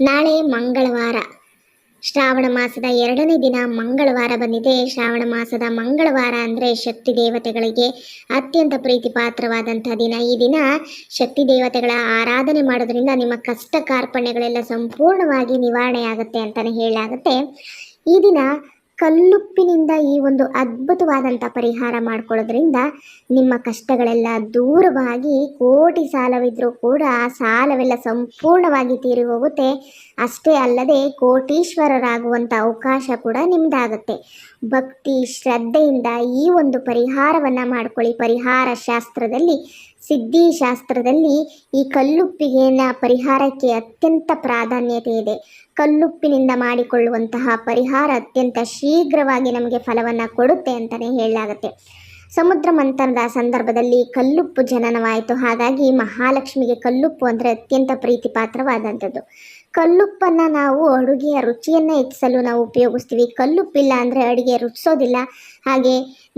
ನಾಳೆ ಮಂಗಳವಾರ. ಶ್ರಾವಣ ಮಾಸದ ಎರಡನೇ ದಿನ ಮಂಗಳವಾರ ಬಂದಿದೆ. ಶ್ರಾವಣ ಮಾಸದ ಮಂಗಳವಾರ ಅಂದರೆ ಶಕ್ತಿ ದೇವತೆಗಳಿಗೆ ಅತ್ಯಂತ ಪ್ರೀತಿ ಪಾತ್ರವಾದಂಥ ದಿನ. ಈ ದಿನ ಶಕ್ತಿ ದೇವತೆಗಳ ಆರಾಧನೆ ಮಾಡೋದ್ರಿಂದ ನಿಮ್ಮ ಕಷ್ಟ ಕಾರ್ಪಣ್ಯಗಳೆಲ್ಲ ಸಂಪೂರ್ಣವಾಗಿ ನಿವಾರಣೆ ಆಗುತ್ತೆ ಅಂತಲೇ ಹೇಳಲಾಗುತ್ತೆ. ಈ ದಿನ ಕಲ್ಲುಪ್ಪಿನಿಂದ ಈ ಒಂದು ಅದ್ಭುತವಾದಂಥ ಪರಿಹಾರ ಮಾಡ್ಕೊಳ್ಳೋದ್ರಿಂದ ನಿಮ್ಮ ಕಷ್ಟಗಳೆಲ್ಲ ದೂರವಾಗಿ ಕೋಟಿ ಸಾಲವಿದ್ದರೂ ಕೂಡ ಆ ಸಾಲವೆಲ್ಲ ಸಂಪೂರ್ಣವಾಗಿ ತೀರಿ ಹೋಗುತ್ತೆ. ಅಷ್ಟೇ ಅಲ್ಲದೆ ಕೋಟೀಶ್ವರರಾಗುವಂಥ ಅವಕಾಶ ಕೂಡ ನಿಮ್ಮದಾಗುತ್ತೆ ಭಕ್ತಿ, ಶ್ರದ್ಧೆಯಿಂದ ಈ ಒಂದು ಪರಿಹಾರವನ್ನು ಮಾಡ್ಕೊಳ್ಳಿ. ಪರಿಹಾರ ಶಾಸ್ತ್ರದಲ್ಲಿ, ಸಿದ್ಧಿ ಶಾಸ್ತ್ರದಲ್ಲಿ ಈ ಕಲ್ಲುಪ್ಪಿಗೆನ ಪರಿಹಾರಕ್ಕೆ ಅತ್ಯಂತ ಪ್ರಾಧಾನ್ಯತೆ ಇದೆ. ಕಲ್ಲುಪ್ಪಿನಿಂದ ಮಾಡಿಕೊಳ್ಳುವಂತಹ ಪರಿಹಾರ ಅತ್ಯಂತ ಶೀಘ್ರವಾಗಿ ನಮಗೆ ಫಲವನ್ನು ಕೊಡುತ್ತೆ ಅಂತಲೇ ಹೇಳಲಾಗುತ್ತೆ. ಸಮುದ್ರ ಮಂಥನದ ಸಂದರ್ಭದಲ್ಲಿ ಕಲ್ಲುಪ್ಪು ಜನನವಾಯಿತು. ಹಾಗಾಗಿ ಮಹಾಲಕ್ಷ್ಮಿಗೆ ಕಲ್ಲುಪ್ಪು ಅಂದರೆ ಅತ್ಯಂತ ಪ್ರೀತಿ ಪಾತ್ರವಾದಂಥದ್ದು ಕಲ್ಲುಪ್ಪನ್ನು ನಾವು ಅಡುಗೆಯ ರುಚಿಯನ್ನು ಹೆಚ್ಚಿಸಲು ನಾವು ಉಪಯೋಗಿಸ್ತೀವಿ. ಕಲ್ಲುಪ್ಪಿಲ್ಲ ಅಂದರೆ ಅಡುಗೆ ರುಚಿಸೋದಿಲ್ಲ. ಹಾಗೆ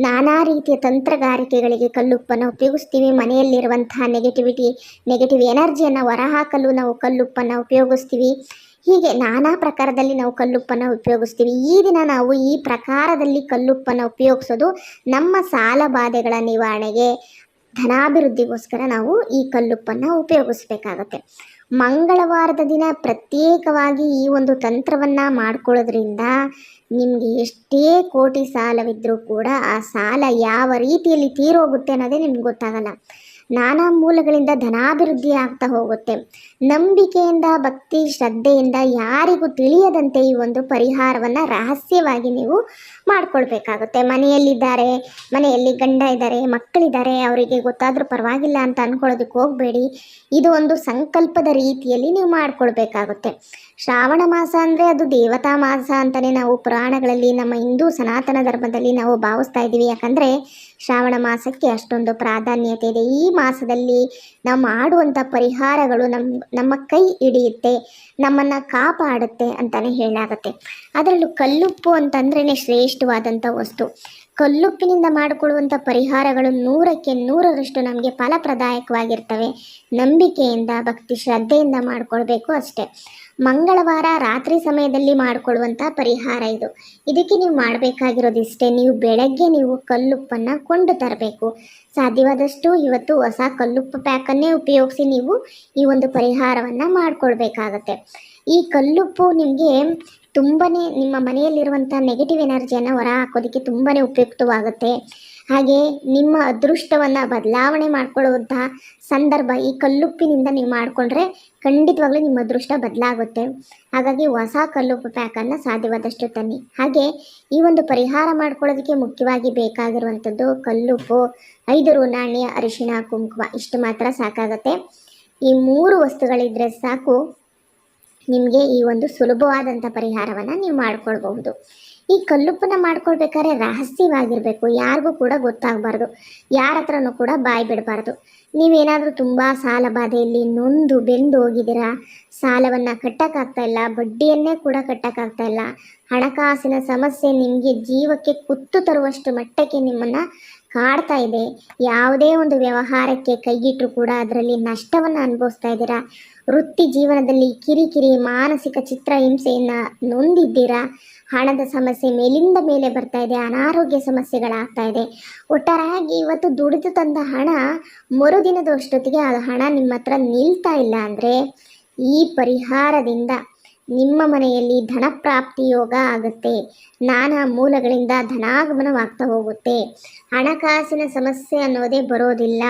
ನಾನಾ ರೀತಿಯ ತಂತ್ರಗಾರಿಕೆಗಳಿಗೆ ಕಲ್ಲುಪ್ಪನ್ನು ಉಪಯೋಗಿಸ್ತೀವಿ. ಮನೆಯಲ್ಲಿರುವಂತಹ ನೆಗೆಟಿವಿಟಿ ನೆಗೆಟಿವ್ ಎನರ್ಜಿಯನ್ನು ಹೊರಹಾಕಲು ನಾವು ಕಲ್ಲುಪ್ಪನ್ನು ಉಪಯೋಗಿಸ್ತೀವಿ. ಹೀಗೆ ನಾನಾ ಪ್ರಕಾರದಲ್ಲಿ ನಾವು ಕಲ್ಲುಪ್ಪನ್ನು ಉಪಯೋಗಿಸ್ತೀವಿ. ಈ ದಿನ ನಾವು ಈ ಪ್ರಕಾರದಲ್ಲಿ ಕಲ್ಲುಪ್ಪನ್ನು ಉಪಯೋಗಿಸೋದು ನಮ್ಮ ಸಾಲ ಬಾಧೆಗಳ ನಿವಾರಣೆಗೆ ಧನಾಭಿವೃದ್ಧಿಗೋಸ್ಕರ ನಾವು ಈ ಕಲ್ಲುಪ್ಪನ್ನು ಉಪಯೋಗಿಸ್ಬೇಕಾಗತ್ತೆ. ಮಂಗಳವಾರದ ದಿನ ಪ್ರತ್ಯೇಕವಾಗಿ ಈ ಒಂದು ತಂತ್ರವನ್ನು ಮಾಡ್ಕೊಳ್ಳೋದ್ರಿಂದ ನಿಮಗೆ ಎಷ್ಟೇ ಕೋಟಿ ಸಾಲವಿದ್ದರೂ ಕೂಡ ಆ ಸಾಲ ಯಾವ ರೀತಿಯಲ್ಲಿ ತೀರೋಗುತ್ತೆ ಅನ್ನೋದೇ ನಿಮ್ಗೆ ಗೊತ್ತಾಗಲ್ಲ. ನಾನಾ ಮೂಲಗಳಿಂದ ಧನಾಭಿವೃದ್ಧಿ ಆಗ್ತಾ ಹೋಗುತ್ತೆ. ನಂಬಿಕೆಯಿಂದ, ಭಕ್ತಿ, ಶ್ರದ್ಧೆಯಿಂದ ಯಾರಿಗೂ ತಿಳಿಯದಂತೆ ಈ ಒಂದು ಪರಿಹಾರವನ್ನು ರಹಸ್ಯವಾಗಿ ನೀವು ಮಾಡ್ಕೊಳ್ಬೇಕಾಗುತ್ತೆ. ಮನೆಯಲ್ಲಿದ್ದಾರೆ, ಮನೆಯಲ್ಲಿ ಗಂಡ ಇದ್ದಾರೆ, ಮಕ್ಕಳಿದ್ದಾರೆ, ಅವರಿಗೆ ಗೊತ್ತಾದರೂ ಪರವಾಗಿಲ್ಲ ಅಂತ ಅಂದ್ಕೊಳ್ಳೋದಕ್ಕೆ ಹೋಗಬೇಡಿ. ಇದು ಒಂದು ಸಂಕಲ್ಪದ ರೀತಿಯಲ್ಲಿ ನೀವು ಮಾಡ್ಕೊಳ್ಬೇಕಾಗುತ್ತೆ. ಶ್ರಾವಣ ಮಾಸ ಅಂದರೆ ಅದು ದೇವತಾ ಮಾಸ ಅಂತಲೇ ನಾವು ಪುರಾಣಗಳಲ್ಲಿ, ನಮ್ಮ ಹಿಂದೂ ಸನಾತನ ಧರ್ಮದಲ್ಲಿ ನಾವು ಭಾವಿಸ್ತಾ ಇದ್ದೀವಿ. ಯಾಕಂದರೆ ಶ್ರಾವಣ ಮಾಸಕ್ಕೆ ಅಷ್ಟೊಂದು ಪ್ರಾಧಾನ್ಯತೆ ಇದೆ. ಈ ಮಾಸದಲ್ಲಿ ನಾವು ಮಾಡುವಂಥ ಪರಿಹಾರಗಳು ನಮ್ಮ ನಮ್ಮ ಕೈ ಹಿಡಿಯುತ್ತೆ ನಮ್ಮನ್ನು ಕಾಪಾಡುತ್ತೆ ಅಂತಲೇ ಹೇಳಾಗುತ್ತೆ. ಅದರಲ್ಲೂ ಕಲ್ಲುಪ್ಪು ಅಂತಂದ್ರೇ ಶ್ರೇಷ್ಠವಾದಂಥ ವಸ್ತು. ಕಲ್ಲುಪ್ಪಿನಿಂದ ಮಾಡಿಕೊಳ್ಳುವಂಥ ಪರಿಹಾರಗಳು ನೂರಕ್ಕೆ ನೂರರಷ್ಟು ನಮಗೆ ಫಲಪ್ರದಾಯಕವಾಗಿರ್ತವೆ. ನಂಬಿಕೆಯಿಂದ, ಭಕ್ತಿ, ಶ್ರದ್ಧೆಯಿಂದ ಮಾಡಿಕೊಳ್ಬೇಕು ಅಷ್ಟೇ. ಮಂಗಳವಾರ ರಾತ್ರಿ ಸಮಯದಲ್ಲಿ ಮಾಡಿಕೊಳ್ಳುವಂಥ ಪರಿಹಾರ ಇದು. ಇದಕ್ಕೆ ನೀವು ಮಾಡಬೇಕಾಗಿರೋದು ಇಷ್ಟೇ ನೀವು ಬೆಳಗ್ಗೆ ನೀವು ಕಲ್ಲುಪ್ಪನ್ನು ಕೊಂಡು ತರಬೇಕು. ಸಾಧ್ಯವಾದಷ್ಟು ಇವತ್ತು ಹೊಸ ಕಲ್ಲುಪ್ಪು ಪ್ಯಾಕನ್ನೇ ಉಪಯೋಗಿಸಿ ನೀವು ಈ ಒಂದು ಪರಿಹಾರವನ್ನು ಮಾಡಿಕೊಳ್ಬೇಕಾಗತ್ತೆ. ಈ ಕಲ್ಲುಪ್ಪು ನಿಮಗೆ ತುಂಬಾ ನಿಮ್ಮ ಮನೆಯಲ್ಲಿರುವಂಥ ನೆಗೆಟಿವ್ ಎನರ್ಜಿಯನ್ನು ಹೊರ ಹಾಕೋದಕ್ಕೆ ತುಂಬನೇ ಉಪಯುಕ್ತವಾಗುತ್ತೆ. ಹಾಗೆ ನಿಮ್ಮ ಅದೃಷ್ಟವನ್ನು ಬದಲಾವಣೆ ಮಾಡಿಕೊಳ್ಳುವಂಥ ಸಂದರ್ಭ ಈ ಕಲ್ಲುಪ್ಪಿನಿಂದ ನೀವು ಮಾಡಿಕೊಂಡ್ರೆ ಖಂಡಿತವಾಗ್ಲೂ ನಿಮ್ಮ ಅದೃಷ್ಟ ಬದಲಾಗುತ್ತೆ. ಹಾಗಾಗಿ ಹೊಸ ಕಲ್ಲುಪ್ಪು ಪ್ಯಾಕನ್ನು ಸಾಧ್ಯವಾದಷ್ಟು ತನ್ನಿ. ಹಾಗೆ ಈ ಒಂದು ಪರಿಹಾರ ಮಾಡ್ಕೊಳ್ಳೋದಕ್ಕೆ ಮುಖ್ಯವಾಗಿ ಬೇಕಾಗಿರುವಂಥದ್ದು ಕಲ್ಲುಪ್ಪು, ಐದು ನಾಣ್ಯ ಅರಿಶಿಣ, ಕುಂಕುಮ ಇಷ್ಟು ಮಾತ್ರ ಸಾಕಾಗುತ್ತೆ. ಈ ಮೂರು ವಸ್ತುಗಳಿದ್ರೆ ಸಾಕು. ನಿಮಗೆ ಈ ಒಂದು ಸುಲಭವಾದಂಥ ಪರಿಹಾರವನ್ನು ನೀವು ಮಾಡ್ಕೊಳ್ಬಹುದು. ಈ ಕಲ್ಲುಪ್ಪನ್ನ ಮಾಡ್ಕೊಳ್ಬೇಕಾದ್ರೆ ರಹಸ್ಯವಾಗಿರಬೇಕು. ಯಾರಿಗೂ ಕೂಡ ಗೊತ್ತಾಗಬಾರ್ದು. ಯಾರ ಹತ್ರನೂ ಕೂಡ ಬಾಯಿ ಬಿಡಬಾರ್ದು. ನೀವೇನಾದರೂ ತುಂಬ ಸಾಲ ಬಾಧೆಯಲ್ಲಿ ನೊಂದು ಬೆಂದು ಹೋಗಿದ್ದೀರಾ? ಸಾಲವನ್ನು ಕಟ್ಟೋಕ್ಕಾಗ್ತಾ ಇಲ್ಲ. ಬಡ್ಡಿಯನ್ನೇ ಕೂಡ ಕಟ್ಟೋಕ್ಕಾಗ್ತಾ ಇಲ್ಲ. ಹಣಕಾಸಿನ ಸಮಸ್ಯೆ ನಿಮಗೆ ಜೀವಕ್ಕೆ ಕುತ್ತು ತರುವಷ್ಟು ಮಟ್ಟಕ್ಕೆ ನಿಮ್ಮನ್ನು ಕಾಡ್ತಾ ಇದೆ. ಯಾವುದೇ ಒಂದು ವ್ಯವಹಾರಕ್ಕೆ ಕೈಗಿಟ್ಟರು ಕೂಡ ಅದರಲ್ಲಿ ನಷ್ಟವನ್ನು ಅನುಭವಿಸ್ತಾ ಇದ್ದೀರಾ? ವೃತ್ತಿ ಜೀವನದಲ್ಲಿ ಕಿರಿಕಿರಿ, ಮಾನಸಿಕ ಚಿತ್ರ ಹಿಂಸೆಯನ್ನು ನೊಂದಿದ್ದೀರಾ? ಹಣದ ಸಮಸ್ಯೆ ಮೇಲಿಂದ ಮೇಲೆ ಬರ್ತಾ ಇದೆ, ಅನಾರೋಗ್ಯ ಸಮಸ್ಯೆಗಳಾಗ್ತಾ ಇದೆ. ಒಟ್ಟಾರೆಯಾಗಿ ಇವತ್ತು ದುಡಿದು ತಂದ ಹಣ ಮರುದಿನದಷ್ಟೊತ್ತಿಗೆ ಆ ಹಣ ನಿಮ್ಮ ಹತ್ರ ನಿಲ್ತಾ ಇಲ್ಲ ಅಂದರೆ ಈ ಪರಿಹಾರದಿಂದ ನಿಮ್ಮ ಮನೆಯಲ್ಲಿ ಧನ ಪ್ರಾಪ್ತಿ ಯೋಗ ಆಗುತ್ತೆ. ನಾನಾ ಮೂಲಗಳಿಂದ ಧನಾಗಮನವಾಗ್ತಾ ಹೋಗುತ್ತೆ. ಹಣಕಾಸಿನ ಸಮಸ್ಯೆ ಅನ್ನೋದೇ ಬರೋದಿಲ್ಲ.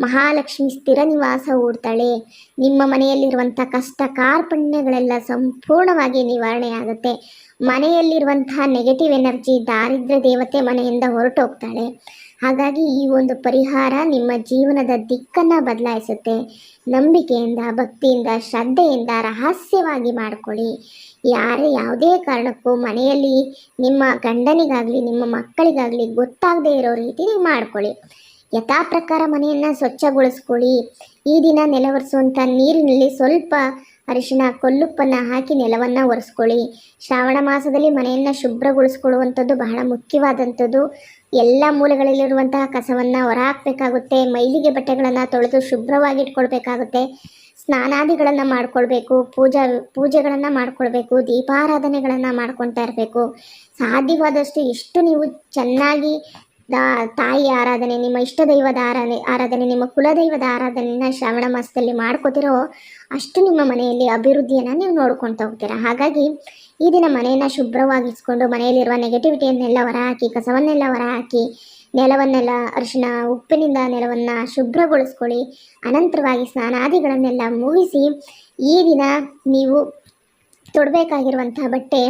ಮಹಾಲಕ್ಷ್ಮಿ ಸ್ಥಿರ ನಿವಾಸ ಹೂಡ್ತಾಳೆ ನಿಮ್ಮ ಮನೆಯಲ್ಲಿರುವಂಥ ಕಷ್ಟ ಕಾರ್ಪಣ್ಯಗಳೆಲ್ಲ ಸಂಪೂರ್ಣವಾಗಿ ನಿವಾರಣೆ ಆಗುತ್ತೆ. ಮನೆಯಲ್ಲಿರುವಂತಹ ನೆಗೆಟಿವ್ ಎನರ್ಜಿ ದಾರಿದ್ರ್ಯ ದೇವತೆ ಮನೆಯಿಂದ ಹೊರಟೋಗ್ತಾಳೆ. ಹಾಗಾಗಿ ಈ ಒಂದು ಪರಿಹಾರ ನಿಮ್ಮ ಜೀವನದ ದಿಕ್ಕನ್ನು ಬದಲಾಯಿಸುತ್ತೆ. ನಂಬಿಕೆಯಿಂದ, ಭಕ್ತಿಯಿಂದ, ಶ್ರದ್ಧೆಯಿಂದ ರಹಸ್ಯವಾಗಿ ಮಾಡಿಕೊಳ್ಳಿ. ಯಾರೇ ಯಾವುದೇ ಕಾರಣಕ್ಕೂ ಮನೆಯಲ್ಲಿ ನಿಮ್ಮ ಗಂಡನಿಗಾಗಲಿ, ನಿಮ್ಮ ಮಕ್ಕಳಿಗಾಗಲಿ ಗೊತ್ತಾಗದೇ ಇರೋ ರೀತಿ ಮಾಡ್ಕೊಳ್ಳಿ. ಯಥಾ ಪ್ರಕಾರ ಮನೆಯನ್ನು ಸ್ವಚ್ಛಗೊಳಿಸ್ಕೊಳ್ಳಿ. ಈ ದಿನ ನೆಲವರಿಸುವಂಥ ನೀರಿನಲ್ಲಿ ಸ್ವಲ್ಪ ಅರಿಶಿಣ ಕೊಲ್ಲುಪ್ಪನ್ನು ಹಾಕಿ ನೆಲವನ್ನು ಒರೆಸ್ಕೊಳ್ಳಿ. ಶ್ರಾವಣ ಮಾಸದಲ್ಲಿ ಮನೆಯನ್ನು ಶುಭ್ರಗೊಳಿಸ್ಕೊಳ್ಳುವಂಥದ್ದು ಬಹಳ ಮುಖ್ಯವಾದಂಥದ್ದು. ಎಲ್ಲ ಮೂಲೆಗಳಲ್ಲಿರುವಂತಹ ಕಸವನ್ನು ಹೊರಹಾಕಬೇಕಾಗುತ್ತೆ. ಮೈಲಿಗೆ ಬಟ್ಟೆಗಳನ್ನು ತೊಳೆದು ಶುಭ್ರವಾಗಿ ಇಟ್ಕೊಳ್ಬೇಕಾಗುತ್ತೆ ಸ್ನಾನಾದಿಗಳನ್ನು ಮಾಡಿಕೊಳ್ಬೇಕು. ಪೂಜಾ, ಪೂಜೆಗಳನ್ನು ಮಾಡಿಕೊಳ್ಬೇಕು. ದೀಪಾರಾಧನೆಗಳನ್ನು ಮಾಡ್ಕೊತಾ ಇರಬೇಕು. ಸಾಧ್ಯವಾದಷ್ಟು ಎಷ್ಟು ನೀವು ಚೆನ್ನಾಗಿ ತಾಯಿ ಆರಾಧನೆ, ನಿಮ್ಮ ಇಷ್ಟ ದೈವದ ಆರಾಧನೆ ಆರಾಧನೆ, ನಿಮ್ಮ ಕುಲದೈವದ ಆರಾಧನೆಯನ್ನು ಶ್ರಾವಣ ಮಾಸದಲ್ಲಿ ಮಾಡ್ಕೋತಿರೋ ಅಷ್ಟು ನಿಮ್ಮ ಮನೆಯಲ್ಲಿ ಅಭಿವೃದ್ಧಿಯನ್ನು ನೀವು ನೋಡ್ಕೊಳ್ತಾ ಹೋಗ್ತೀರಾ? ಹಾಗಾಗಿ ಈ ದಿನ ಮನೆಯನ್ನು ಶುಭ್ರವಾಗಿಸ್ಕೊಂಡು ಮನೆಯಲ್ಲಿರುವ ನೆಗೆಟಿವಿಟಿಯನ್ನೆಲ್ಲ ಹೊರಹಾಕಿ, ಕಸವನ್ನೆಲ್ಲ ಹೊರಹಾಕಿ, ನೆಲವನ್ನೆಲ್ಲ ಅರಿಶಿನ ಉಪ್ಪಿನಿಂದ ನೆಲವನ್ನು ಶುಭ್ರಗೊಳಿಸ್ಕೊಳ್ಳಿ, ಅನಂತರವಾಗಿ ಸ್ನಾನಾದಿಗಳನ್ನೆಲ್ಲ ಮುಗಿಸಿ ಈ ದಿನ ನೀವು ತೊಡಬೇಕಾಗಿರುವಂತಹ ಬಟ್ಟೆ,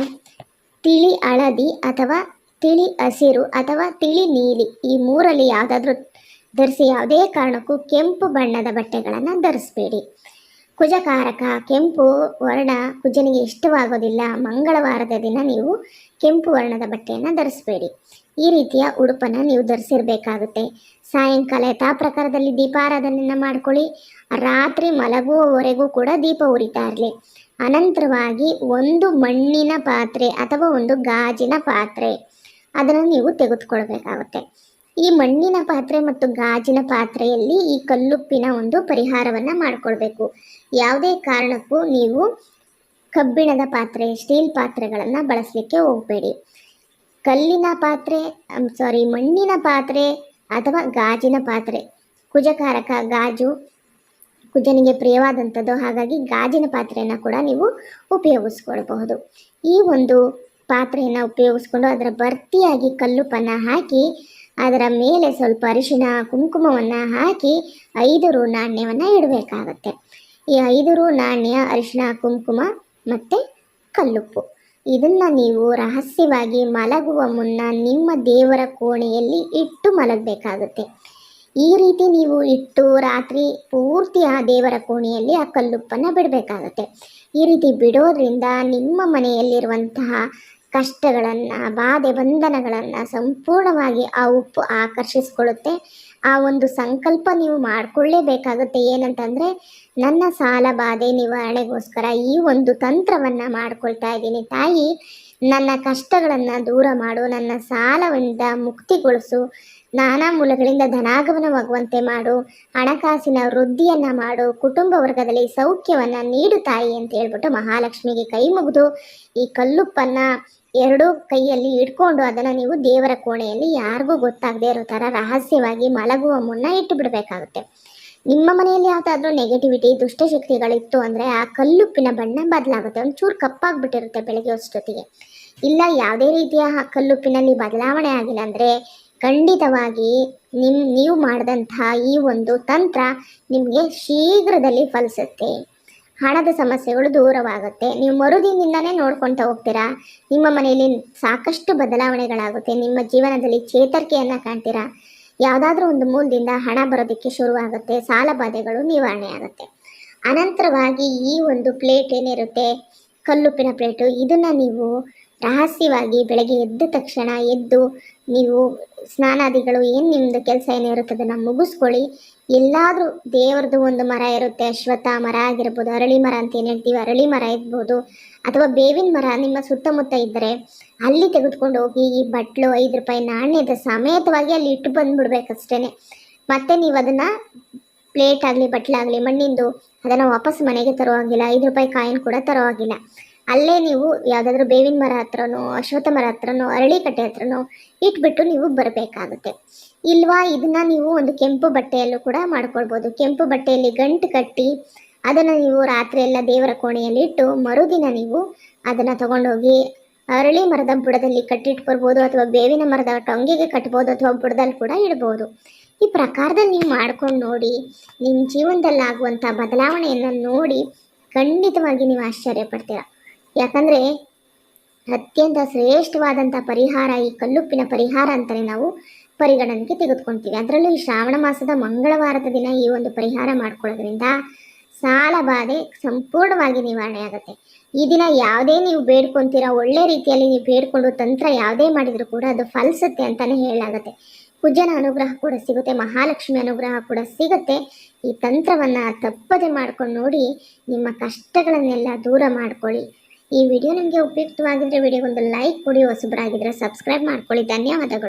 ತಿಳಿ, ಹಳದಿ ಅಥವಾ ತಿಳಿ ಹಸಿರು ಅಥವಾ ತಿಳಿ ನೀಲಿ, ಈ ಮೂರಲ್ಲಿ ಯಾವುದಾದ್ರೂ ಧರಿಸಿ ಯಾವುದೇ ಕಾರಣಕ್ಕೂ ಕೆಂಪು ಬಣ್ಣದ ಬಟ್ಟೆಗಳನ್ನು ಧರಿಸಬೇಡಿ. ಕುಜಕಾರಕ, ಕೆಂಪು ವರ್ಣ ಕುಜನಿಗೆ ಇಷ್ಟವಾಗೋದಿಲ್ಲ. ಮಂಗಳವಾರದ ದಿನ ನೀವು ಕೆಂಪು ವರ್ಣದ ಬಟ್ಟೆಯನ್ನು ಧರಿಸಬೇಡಿ. ಈ ರೀತಿಯ ಉಡುಪನ್ನು ನೀವು ಧರಿಸಿರಬೇಕಾಗುತ್ತೆ. ಸಾಯಂಕಾಲ ಯಥಾ ಪ್ರಕಾರದಲ್ಲಿ ದೀಪಾರಾಧನೆಯನ್ನು ಮಾಡ್ಕೊಳ್ಳಿ. ರಾತ್ರಿ ಮಲಗುವವರೆಗೂ ಕೂಡ ದೀಪ ಉರಿತಾ ಇರಲಿ. ಅನಂತರವಾಗಿ ಒಂದು ಮಣ್ಣಿನ ಪಾತ್ರೆ ಅಥವಾ ಒಂದು ಗಾಜಿನ ಪಾತ್ರೆ. ಅದನ್ನು ನೀವು ತೆಗೆದುಕೊಳ್ಬೇಕಾಗುತ್ತೆ. ಈ ಮಣ್ಣಿನ ಪಾತ್ರೆ ಮತ್ತು ಗಾಜಿನ ಪಾತ್ರೆಯಲ್ಲಿ ಈ ಕಲ್ಲುಪ್ಪಿನ ಒಂದು ಪರಿಹಾರವನ್ನು ಮಾಡಿಕೊಳ್ಬೇಕು. ಯಾವುದೇ ಕಾರಣಕ್ಕೂ ನೀವು ಕಬ್ಬಿಣದ ಪಾತ್ರೆ, ಸ್ಟೀಲ್ ಪಾತ್ರೆಗಳನ್ನು ಬಳಸಲಿಕ್ಕೆ ಹೋಗಬೇಡಿ. ಕಲ್ಲಿನ ಪಾತ್ರೆ ಸಾರಿ ಮಣ್ಣಿನ ಪಾತ್ರೆ ಅಥವಾ ಗಾಜಿನ ಪಾತ್ರೆ. ಕುಜಕಾರಕ, ಗಾಜು, ಕುಜನಿಗೆ ಪ್ರಿಯವಾದಂಥದ್ದು. ಹಾಗಾಗಿ ಗಾಜಿನ ಪಾತ್ರೆಯನ್ನು ಕೂಡ ನೀವು ಉಪಯೋಗಿಸ್ಕೊಳ್ಬಹುದು. ಈ ಒಂದು ಪಾತ್ರೆಯನ್ನು ಉಪಯೋಗಿಸ್ಕೊಂಡು ಅದರ ಭರ್ತಿಯಾಗಿ ಕಲ್ಲುಪ್ಪನ್ನು ಹಾಕಿ, ಅದರ ಮೇಲೆ ಸ್ವಲ್ಪ ಅರಿಶಿನ ಕುಂಕುಮವನ್ನು ಹಾಕಿ ಐದು ರು ನಾಣ್ಯವನ್ನು ಇಡಬೇಕಾಗತ್ತೆ. ಈ ಐದು ರು ನಾಣ್ಯ ಅರಿಶಿನ ಕುಂಕುಮ ಮತ್ತು ಕಲ್ಲುಪ್ಪು. ಇದನ್ನು ನೀವು ರಹಸ್ಯವಾಗಿ ಮಲಗುವ ಮುನ್ನ ನಿಮ್ಮ ದೇವರ ಕೋಣೆಯಲ್ಲಿ ಇಟ್ಟು ಮಲಗಬೇಕಾಗುತ್ತೆ. ಈ ರೀತಿ ನೀವು ಇಟ್ಟು ರಾತ್ರಿ ಪೂರ್ತಿ ಆ ದೇವರ ಕೋಣೆಯಲ್ಲಿ ಆ ಕಲ್ಲುಪ್ಪನ್ನು ಬಿಡಬೇಕಾಗತ್ತೆ. ಈ ರೀತಿ ಬಿಡೋದ್ರಿಂದ ನಿಮ್ಮ ಮನೆಯಲ್ಲಿರುವಂತಹ ಕಷ್ಟಗಳನ್ನು, ಬಾಧೆ, ಬಂಧನಗಳನ್ನು ಸಂಪೂರ್ಣವಾಗಿ ಆ ಉಪ್ಪು ಆಕರ್ಷಿಸ್ಕೊಳ್ಳುತ್ತೆ. ಆ ಒಂದು ಸಂಕಲ್ಪ ನೀವು ಮಾಡಿಕೊಳ್ಳೇಬೇಕಾಗುತ್ತೆ. ಏನಂತಂದರೆ, ನನ್ನ ಸಾಲ ಬಾಧೆ ನಿವಾರಣೆಗೋಸ್ಕರ ಈ ಒಂದು ತಂತ್ರವನ್ನು ಮಾಡ್ಕೊಳ್ತಾ ಇದ್ದೀನಿ. ತಾಯಿ, ನನ್ನ ಕಷ್ಟಗಳನ್ನು ದೂರ ಮಾಡು, ನನ್ನ ಸಾಲವಿಂದ ಮುಕ್ತಿಗೊಳಿಸು. ನಾನಾ ಮೂಲಗಳಿಂದ ಧನಾಗಮನವಾಗುವಂತೆ ಮಾಡು, ಹಣಕಾಸಿನ ವೃದ್ಧಿಯನ್ನು ಮಾಡು, ಕುಟುಂಬ ವರ್ಗದಲ್ಲಿ ಸೌಖ್ಯವನ್ನು ನೀಡು ತಾಯಿ ಅಂತ ಹೇಳ್ಬಿಟ್ಟು ಮಹಾಲಕ್ಷ್ಮಿಗೆ ಕೈ ಮುಗಿದು ಈ ಕಲ್ಲುಪ್ಪನ್ನ ಎರಡೂ ಕೈಯಲ್ಲಿ ಇಟ್ಕೊಂಡು ಅದನ್ನು ನೀವು ದೇವರ ಕೋಣೆಯಲ್ಲಿ ಯಾರಿಗೂ ಗೊತ್ತಾಗದೇ ಇರೋ ಥರ ರಹಸ್ಯವಾಗಿ ಮಲಗುವ ಮುನ್ನ ಇಟ್ಟು ಬಿಡಬೇಕಾಗುತ್ತೆ. ನಿಮ್ಮ ಮನೆಯಲ್ಲಿ ಯಾವುದಾದ್ರೂ ನೆಗೆಟಿವಿಟಿ ದುಷ್ಟಶಕ್ತಿಗಳಿತ್ತು ಅಂದರೆ ಆ ಕಲ್ಲುಪ್ಪಿನ ಬಣ್ಣ ಬದಲಾಗುತ್ತೆ, ಒಂಚೂರು ಕಪ್ಪಾಗ್ಬಿಟ್ಟಿರುತ್ತೆ ಬೆಳಗ್ಗೆ ಅಷ್ಟೊತ್ತಿಗೆ ಇಲ್ಲ, ಯಾವುದೇ ರೀತಿಯ ಕಲ್ಲುಪ್ಪಿನಲ್ಲಿ ಬದಲಾವಣೆ ಆಗಿಲ್ಲ ಅಂದರೆ ಖಂಡಿತವಾಗಿ ನಿಮ್, ನೀವು ಮಾಡಿದಂತಹ ಈ ಒಂದು ತಂತ್ರ ನಿಮಗೆ ಶೀಘ್ರದಲ್ಲಿ ಫಲಿಸುತ್ತೆ. ಹಣದ ಸಮಸ್ಯೆಗಳು ದೂರವಾಗುತ್ತೆ. ನೀವು ಮರುದಿನಿಂದನೇ ನೋಡ್ಕೊಳ್ತಾ ಹೋಗ್ತೀರಾ? ನಿಮ್ಮ ಮನೆಯಲ್ಲಿ ಸಾಕಷ್ಟು ಬದಲಾವಣೆಗಳಾಗುತ್ತೆ. ನಿಮ್ಮ ಜೀವನದಲ್ಲಿ ಚೇತರಿಕೆಯನ್ನು ಕಾಣ್ತೀರಾ? ಯಾವುದಾದ್ರೂ ಒಂದು ಮೂಲದಿಂದ ಹಣ ಬರೋದಕ್ಕೆ ಶುರುವಾಗುತ್ತೆ. ಸಾಲ ಬಾಧೆಗಳು ನಿವಾರಣೆ ಆಗುತ್ತೆ. ಅನಂತರವಾಗಿ ಈ ಒಂದು ಪ್ಲೇಟ್ ಏನಿರುತ್ತೆ? ಕಲ್ಲುಪ್ಪಿನ ಪ್ಲೇಟು. ಇದನ್ನು ನೀವು ರಹಸ್ಯವಾಗಿ ಬೆಳಗ್ಗೆ ಎದ್ದ ತಕ್ಷಣ ಎದ್ದು ನೀವು ಸ್ನಾನಾದಿಗಳು ಏನು ನಿಮ್ಮದು ಕೆಲಸ ಏನಿರುತ್ತೆ ಅದನ್ನು ಮುಗಿಸ್ಕೊಳ್ಳಿ. ಎಲ್ಲಾದರೂ ದೇವರದು ಒಂದು ಮರ ಇರುತ್ತೆ, ಅಶ್ವತ್ಥ ಮರ ಆಗಿರ್ಬೋದು, ಅರಳಿ ಮರ ಅಂತ ಏನು ಹೇಳ್ತೀವಿ, ಅರಳಿ ಮರ ಇರ್ಬೋದು, ಅಥವಾ ಬೇವಿನ ಮರ ನಿಮ್ಮ ಸುತ್ತಮುತ್ತ ಇದ್ದರೆ ಅಲ್ಲಿ ತೆಗೆದುಕೊಂಡು ಹೋಗಿ ಈ ಬಟ್ಲು ಐದು ರೂಪಾಯಿ ನಾಣ್ಯದ ಸಮೇತವಾಗಿ ಅಲ್ಲಿ ಇಟ್ಟು ಬಂದುಬಿಡ್ಬೇಕಷ್ಟೇ ಮತ್ತೆ ನೀವು ಅದನ್ನು ಪ್ಲೇಟ್ ಆಗಲಿ, ಬಟ್ಲಾಗಲಿ, ಮಣ್ಣಿಂದು ಅದನ್ನು ವಾಪಸ್ ಮನೆಗೆ ತರೋ ಹಾಗಿಲ್ಲ ಐದು ರೂಪಾಯಿ ಕಾಯಿನ್ ಕೂಡ ತರೋ ಹಾಗಿಲ್ಲ ಅಲ್ಲೇ ನೀವು ಯಾವುದಾದ್ರೂ ಬೇವಿನ ಮರ ಹತ್ರನೋ, ಅಶ್ವತ್ಥ ಮರ ಹತ್ರನೋ ಅರಳಿ ಕಟ್ಟೆ ಹತ್ರನೋ ಇಟ್ಬಿಟ್ಟು ನೀವು ಬರಬೇಕಾಗುತ್ತೆ. ಇಲ್ವಾ? ಇದನ್ನ ನೀವು ಒಂದು ಕೆಂಪು ಬಟ್ಟೆಯಲ್ಲೂ ಕೂಡ ಮಾಡ್ಕೊಳ್ಬೋದು. ಕೆಂಪು ಬಟ್ಟೆಯಲ್ಲಿ ಗಂಟು ಕಟ್ಟಿ ಅದನ್ನು ನೀವು ರಾತ್ರಿ ಎಲ್ಲ ದೇವರ ಕೋಣೆಯಲ್ಲಿ ಇಟ್ಟು ಮರುದಿನ ನೀವು ಅದನ್ನು ತಗೊಂಡೋಗಿ ಅರಳಿ ಮರದ ಬುಡದಲ್ಲಿ ಕಟ್ಟಿಟ್ಕೊಳ್ಬೋದು ಅಥವಾ ಬೇವಿನ ಮರದ ಟೊಂಗೆಗೆ ಕಟ್ಬೋದು ಅಥವಾ ಬುಡದಲ್ಲಿ ಕೂಡ ಇಡ್ಬೋದು. ಈ ಪ್ರಕಾರದಲ್ಲಿ ನೀವು ಮಾಡ್ಕೊಂಡು ನೋಡಿ, ನಿಮ್ಮ ಜೀವನದಲ್ಲಿ ಆಗುವಂಥ ಬದಲಾವಣೆಯನ್ನು ನೋಡಿ ಖಂಡಿತವಾಗಿ ನೀವು ಆಶ್ಚರ್ಯ ಪಡ್ತೀರ ಯಾಕಂದರೆ ಅತ್ಯಂತ ಶ್ರೇಷ್ಠವಾದಂಥ ಪರಿಹಾರ ಈ ಕಲ್ಲುಪ್ಪಿನ ಪರಿಹಾರ ಅಂತಲೇ ನಾವು ಪರಿಗಣನೆಗೆ ತೆಗೆದುಕೊಳ್ತೀವಿ ಅದರಲ್ಲೂ ಈ ಶ್ರಾವಣ ಮಾಸದ ಮಂಗಳವಾರದ ದಿನ ಈ ಒಂದು ಪರಿಹಾರ ಮಾಡ್ಕೊಳ್ಳೋದ್ರಿಂದ ಸಾಲ ಬಾಧೆ ಸಂಪೂರ್ಣವಾಗಿ ನಿವಾರಣೆ ಆಗುತ್ತೆ. ಈ ದಿನ ಯಾವುದೇ ನೀವು ಬೇಡ್ಕೊತೀರಾ, ಒಳ್ಳೆ ರೀತಿಯಲ್ಲಿ ನೀವು ಬೇಡ್ಕೊಂಡು ತಂತ್ರ ಯಾವುದೇ ಮಾಡಿದರೂ ಕೂಡ ಅದು ಫಲಿಸುತ್ತೆ ಅಂತಲೇ ಹೇಳಲಾಗುತ್ತೆ. ಕುಜನ ಅನುಗ್ರಹ ಕೂಡ ಸಿಗುತ್ತೆ, ಮಹಾಲಕ್ಷ್ಮಿ ಅನುಗ್ರಹ ಕೂಡ ಸಿಗುತ್ತೆ. ಈ ತಂತ್ರವನ್ನು ತಪ್ಪದೆ ಮಾಡ್ಕೊಂಡು ನೋಡಿ ನಿಮ್ಮ ಕಷ್ಟಗಳನ್ನೆಲ್ಲ ದೂರ ಮಾಡ್ಕೊಳ್ಳಿ. ಈ ವಿಡಿಯೋ ನಿಮಗೆ ಉಪಯುಕ್ತವಾಗಿದ್ದರೆ ವಿಡಿಯೋಗೊಂದು ಲೈಕ್ ಕೊಡಿ ಹೊಸಬರಾಗಿದ್ದರೆ ಸಬ್ಸ್ಕ್ರೈಬ್ ಮಾಡ್ಕೊಳ್ಳಿ. ಧನ್ಯವಾದಗಳು.